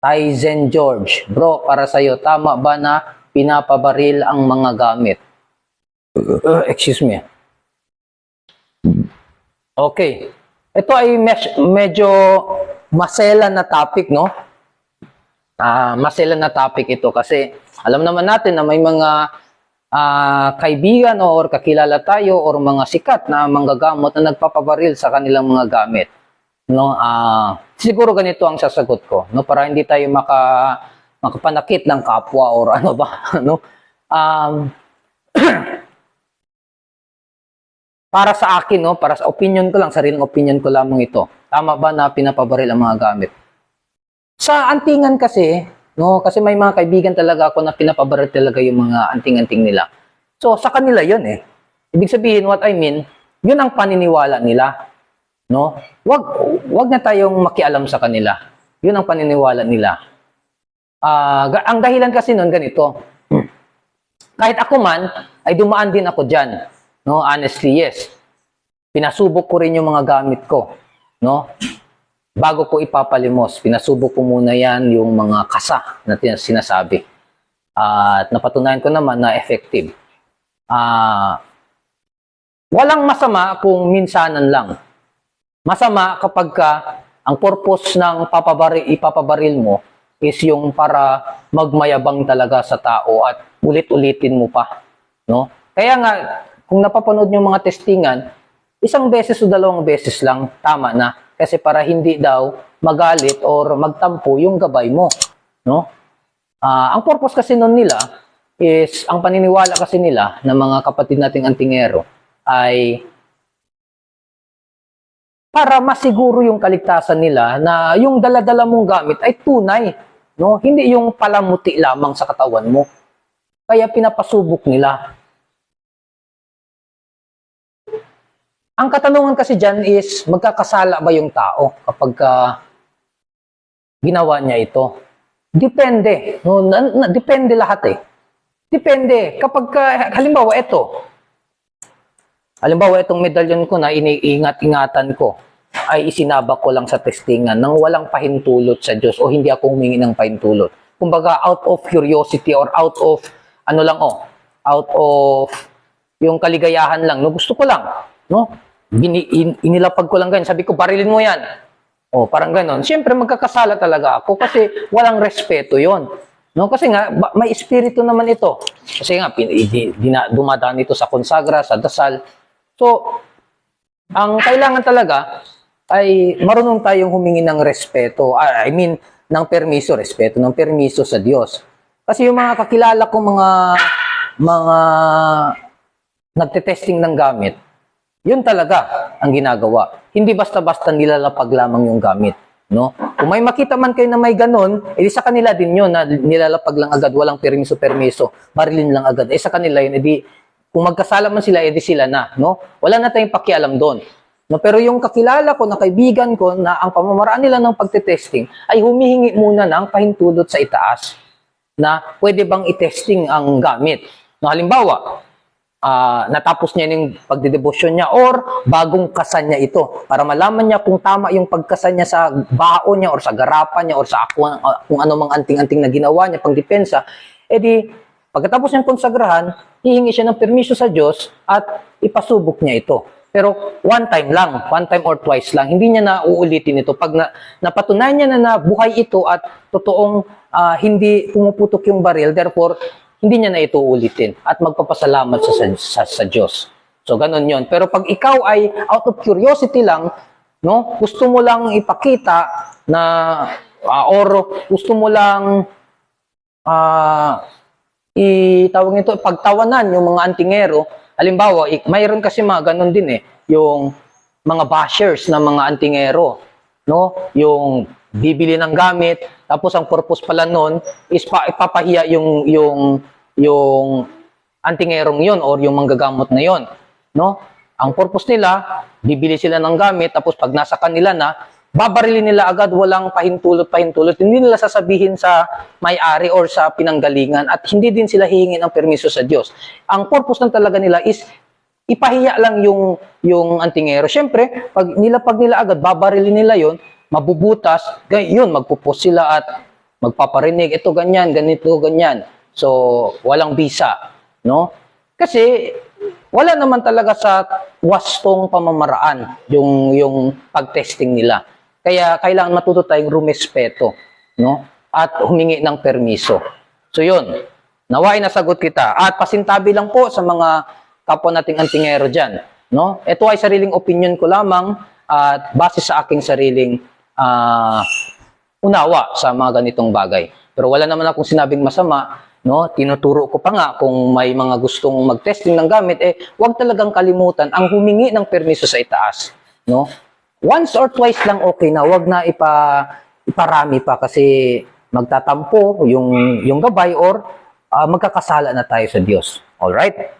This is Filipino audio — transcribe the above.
Tyzen George. Bro, para sa'yo, tama ba na pinapabaril ang mga gamit? Uh, excuse me. Okay. Ito ay medyo masela na topic, no? Ah, masela na topic ito kasi alam naman natin na may mga ah, kaibigan or kakilala tayo or mga sikat na manggagamot na nagpapabaril sa kanilang mga gamit. No, ah siguro ganito ang sasagot ko, no, para hindi tayo maka makapanakit ng kapwa or ano ba, no? Um, para sa akin, no, para sa opinion ko lang, sariling opinion ko lamang ito. Tama ba na pinapabaril ang mga gamit? Sa antingan kasi, no, kasi may mga kaibigan talaga ako na pinapabaril talaga yung mga anting-anting nila. So, sa kanila yun eh. Ibig sabihin, what I mean, yun ang paniniwala nila. No? Wag, wag na tayong makialam sa kanila. Yun ang paniniwala nila. Ah, ga- ang dahilan kasi nun ganito. Kahit ako man, ay dumaan din ako dyan. No, honestly, yes. Pinasubok ko rin yung mga gamit ko. No? Bago ko ipapalimos, pinasubok ko muna yan yung mga kasa na sinasabi. at napatunayan ko naman na effective. Ah, walang masama kung minsanan lang. Masama kapag ka ang purpose ng papabaril, ipapabaril mo is yung para magmayabang talaga sa tao at ulit-ulitin mo pa. No? Kaya nga, kung napapanood yung mga testingan, isang beses o dalawang beses lang, tama na. Kasi para hindi daw magalit or magtampo yung gabay mo. No? Ah, ang purpose kasi nun nila is, ang paniniwala kasi nila ng mga kapatid nating antingero ay para masiguro yung kaligtasan nila na yung daladala mong gamit ay tunay. No? Hindi yung palamuti lamang sa katawan mo. Kaya pinapasubok nila. Ang katanungan kasi dyan is, magkakasala ba yung tao kapag ka ginawa niya ito? Depende. No? Na, na- depende lahat eh. Depende. Kapag ka, halimbawa ito, halimbawa itong medalyon ko na iniingat-ingatan ko, ay isinabak ko lang sa testingan nang walang pahintulot sa Diyos o hindi ako humingi ng pahintulot. Kumbaga, out of curiosity or out of, ano lang oh, out of yung kaligayahan lang, no? Gusto ko lang, no? Bini, in- inilapag ko lang ganyan. Sabi ko, barilin mo yan. O, parang ganon. Siyempre, magkakasala talaga ako kasi walang respeto yon. No, kasi nga, may espiritu naman ito. Kasi nga, pin, di, di na, dumadaan ito sa konsagra, sa dasal. So, ang kailangan talaga ay marunong tayong humingi ng respeto. Ah, I mean, ng permiso, respeto ng permiso sa Diyos. Kasi yung mga kakilala ko mga mga nagte-testing ng gamit, yun talaga ang ginagawa. Hindi basta-basta nilalapag lamang yung gamit. No? Kung may makita man kayo na may ganun, edi sa kanila din yun na nilalapag lang agad, walang permiso-permiso, barilin lang agad. Eh sa kanila yun, edi kung magkasala man sila, edi sila na. No? Wala na tayong pakialam doon. No, pero yung kakilala ko na kaibigan ko na ang pamamaraan nila ng pagte-testing ay humihingi muna ng pahintulot sa itaas na pwede bang i-testing ang gamit. No, halimbawa, ah, natapos niya yung pagdedebosyon niya or bagong kasan niya ito para malaman niya kung tama yung pagkasan niya sa baon niya or sa garapan niya or sa ako, ah, kung ano mang anting-anting na ginawa niya pang depensa, edi pagkatapos niyang konsagrahan, hihingi siya ng permiso sa Diyos at ipasubok niya ito. Pero one time lang, one time or twice lang, hindi niya na uulitin ito. Pag na, napatunayan niya na na buhay ito at totoong ah, hindi pumuputok yung baril, therefore, hindi niya na ito uulitin at magpapasalamat sa, sa, sa, Diyos. So, ganun yon. Pero pag ikaw ay out of curiosity lang, no, gusto mo lang ipakita na, ah, or gusto mo lang, ah, itawag nito, pagtawanan yung mga antingero. Halimbawa, mayroon kasi mga ganun din eh, yung mga bashers na mga antingero, no? Yung bibili ng gamit, tapos ang purpose pala nun is pa, ipapahiya yung yung yung antingerong yon or yung manggagamot na yon, no? Ang purpose nila, bibili sila ng gamit tapos pag nasa kanila na, babarilin nila agad walang pahintulot-pahintulot. Hindi nila sasabihin sa may-ari or sa pinanggalingan at hindi din sila hihingi ng permiso sa Diyos. Ang purpose lang talaga nila is ipahiya lang yung yung antingero. Siyempre, pag nilapag nila agad, babarilin nila yon, mabubutas, yun, magpupos sila at magpaparinig, ito ganyan, ganito, ganyan. So, walang visa, no? Kasi wala naman talaga sa wastong pamamaraan yung yung pag-testing nila. Kaya kailangan matuto tayong rumespeto, no? At humingi ng permiso. So, yun. Naway nasagot kita. At pasintabi lang po sa mga kapwa nating antingero dyan. No? Ito ay sariling opinion ko lamang at base sa aking sariling ah, unawa sa mga ganitong bagay. Pero wala naman akong sinabing masama, no? Tinuturo ko pa nga kung may mga gustong mag-testing ng gamit eh huwag talagang kalimutan ang humingi ng permiso sa itaas, no? Once or twice lang okay na, huwag na ipa iparami pa kasi magtatampo yung yung gabay or ah, magkakasala na tayo sa Diyos. All right?